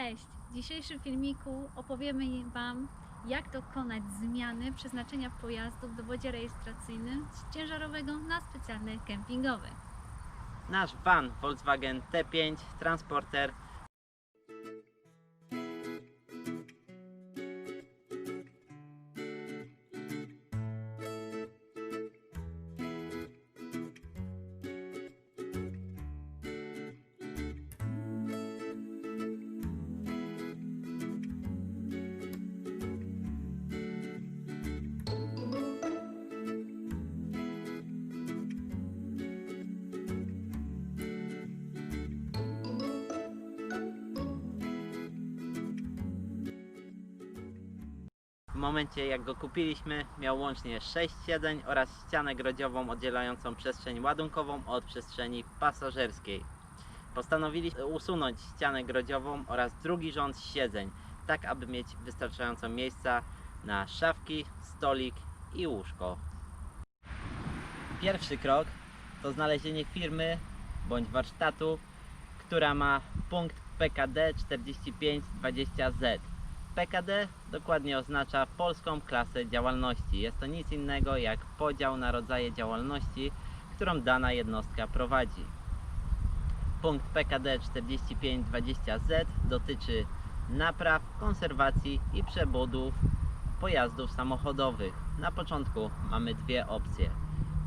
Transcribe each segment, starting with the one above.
Cześć! W dzisiejszym filmiku opowiemy Wam, jak dokonać zmiany przeznaczenia pojazdu w dowodzie rejestracyjnym z ciężarowego na specjalny kempingowy. Nasz van Volkswagen T5 Transporter momencie jak go kupiliśmy miał łącznie 6 siedzeń oraz ścianę grodziową oddzielającą przestrzeń ładunkową od przestrzeni pasażerskiej. Postanowiliśmy usunąć ścianę grodziową oraz drugi rząd siedzeń, tak aby mieć wystarczająco miejsca na szafki, stolik i łóżko. Pierwszy krok to znalezienie firmy bądź warsztatu, która ma punkt PKD 4520Z. PKD dokładnie oznacza polską klasę działalności. Jest to nic innego jak podział na rodzaje działalności, którą dana jednostka prowadzi. Punkt PKD 4520Z dotyczy napraw, konserwacji i przebudów pojazdów samochodowych. Na początku mamy dwie opcje.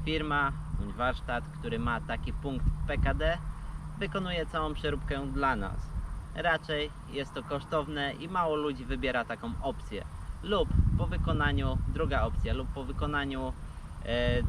Firma bądź warsztat, który ma taki punkt PKD, wykonuje całą przeróbkę dla nas. Raczej jest to kosztowne i mało ludzi wybiera taką opcję. Lub po wykonaniu, druga opcja, lub po wykonaniu e,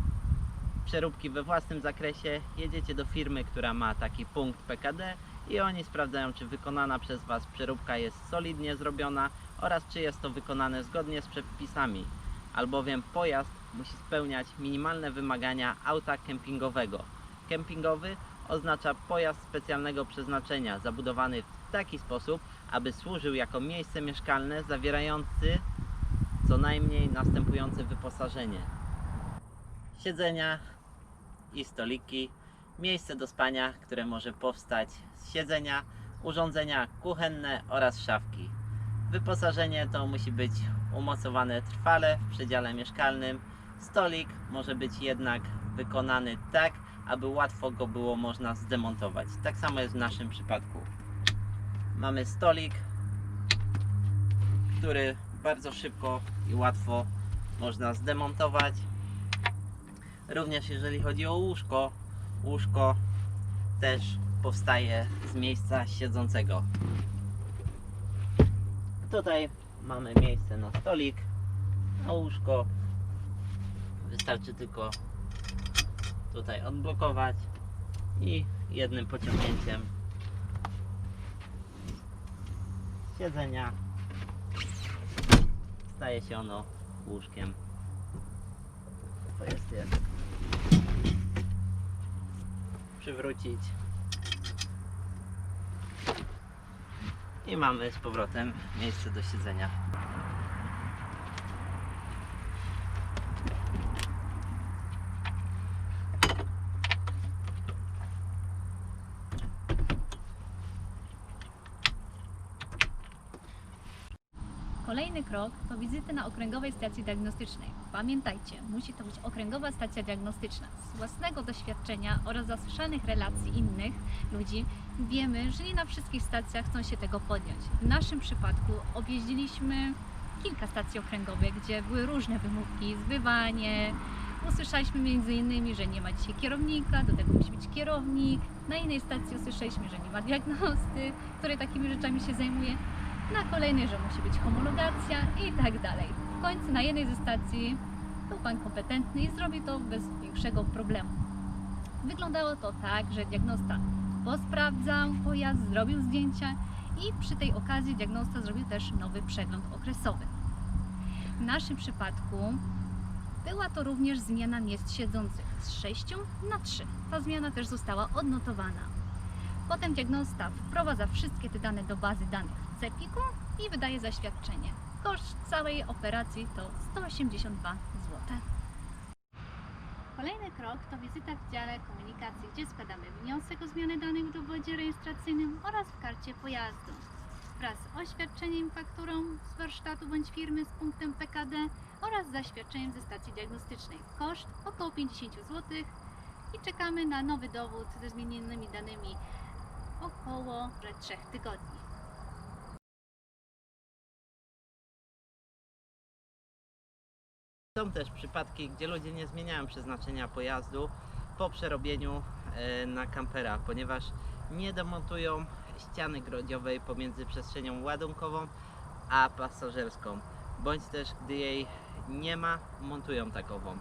przeróbki we własnym zakresie jedziecie do firmy, która ma taki punkt PKD i oni sprawdzają, czy wykonana przez Was przeróbka jest solidnie zrobiona oraz czy jest to wykonane zgodnie z przepisami, albowiem pojazd musi spełniać minimalne wymagania auta kempingowego. Kempingowy oznacza pojazd specjalnego przeznaczenia, zabudowany w taki sposób, aby służył jako miejsce mieszkalne zawierający co najmniej następujące wyposażenie: siedzenia i stoliki, miejsce do spania, które może powstać z siedzenia, urządzenia kuchenne oraz szafki. Wyposażenie to musi być umocowane trwale w przedziale mieszkalnym. Stolik może być jednak wykonany tak, aby łatwo go było można zdemontować. Tak samo jest w naszym przypadku. Mamy stolik, który bardzo szybko i łatwo można zdemontować. Również jeżeli chodzi o łóżko, łóżko też powstaje z miejsca siedzącego. Tutaj mamy miejsce na stolik, na łóżko. Wystarczy tylko tutaj odblokować i jednym pociągnięciem siedzenia staje się ono łóżkiem. To jest je przywrócić i mamy z powrotem miejsce do siedzenia. Kolejny krok to wizyty na okręgowej stacji diagnostycznej. Pamiętajcie, musi to być okręgowa stacja diagnostyczna. Z własnego doświadczenia oraz zasłyszanych relacji innych ludzi wiemy, że nie na wszystkich stacjach chcą się tego podjąć. W naszym przypadku objeździliśmy kilka stacji okręgowych, gdzie były różne wymówki, zbywanie. Usłyszeliśmy innymi, że nie ma dzisiaj kierownika, do tego musi być kierownik. Na innej stacji usłyszeliśmy, że nie ma diagnosty, który takimi rzeczami się zajmuje na kolejnej, że musi być homologacja i tak dalej. W końcu na jednej ze stacji był pan kompetentny i zrobił to bez większego problemu. Wyglądało to tak, że diagnosta posprawdzał pojazd, zrobił zdjęcia i przy tej okazji diagnosta zrobił też nowy przegląd okresowy. W naszym przypadku była to również zmiana miejsc siedzących z 6 na 3. Ta zmiana też została odnotowana. Potem diagnosta wprowadza wszystkie te dane do bazy danych CEPIK-u i wydaje zaświadczenie. Koszt całej operacji to 182 zł. Kolejny krok to wizyta w dziale komunikacji, gdzie składamy wniosek o zmianę danych w dowodzie rejestracyjnym oraz w karcie pojazdu. Wraz z oświadczeniem fakturą z warsztatu bądź firmy z punktem PKD oraz zaświadczeniem ze stacji diagnostycznej. Koszt około 50 zł i czekamy na nowy dowód ze zmienionymi danymi około 3 tygodni. Są też przypadki, gdzie ludzie nie zmieniają przeznaczenia pojazdu po przerobieniu e, na kampera, ponieważ nie demontują ściany grodziowej pomiędzy przestrzenią ładunkową a pasażerską, bądź też gdy jej nie ma, montują takową.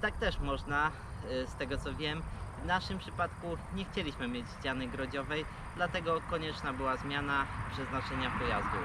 Tak też można, e, z tego co wiem. W naszym przypadku nie chcieliśmy mieć ściany grodziowej, dlatego konieczna była zmiana przeznaczenia pojazdu.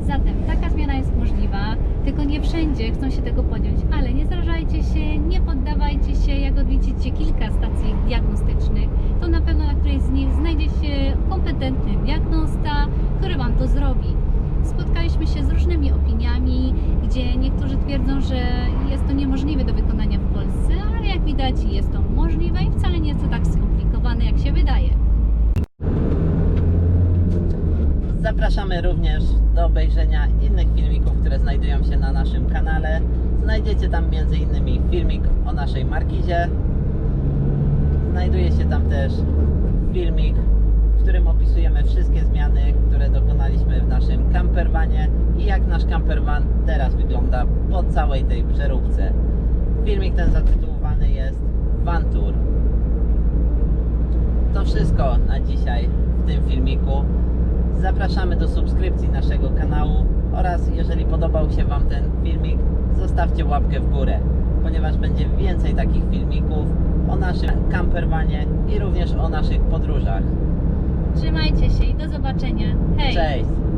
Zatem taka zmiana jest możliwa, tylko nie wszędzie chcą się tego podjąć, ale nie zrażajcie się, nie poddawajcie się, jak odwiedzicie kilka stacji diagnostycznych, to na pewno na którejś z nich znajdzie się kompetentny diagnosta, który Wam to zrobi. Spotkaliśmy się z różnymi opiniami, gdzie niektórzy twierdzą, że jest to niemożliwe do wykonania w Polsce, ale jak widać jest to możliwe i wcale nie jest to tak skomplikowane, jak się wydaje. Zapraszamy również do obejrzenia innych filmików, które znajdują się na naszym kanale. Znajdziecie tam m.in. filmik o naszej markizie. Znajduje się tam też filmik, w którym opisujemy wszystkie zmiany, które dokonaliśmy w naszym campervanie i jak nasz campervan teraz wygląda po całej tej przeróbce. Filmik ten zatytułowany jest Van Tour. To wszystko na dzisiaj w tym filmiku. Zapraszamy do subskrypcji naszego kanału oraz jeżeli podobał się Wam ten filmik, zostawcie łapkę w górę, ponieważ będzie więcej takich filmików o naszym camperwanie i również o naszych podróżach. Trzymajcie się i do zobaczenia. Hej! Cześć!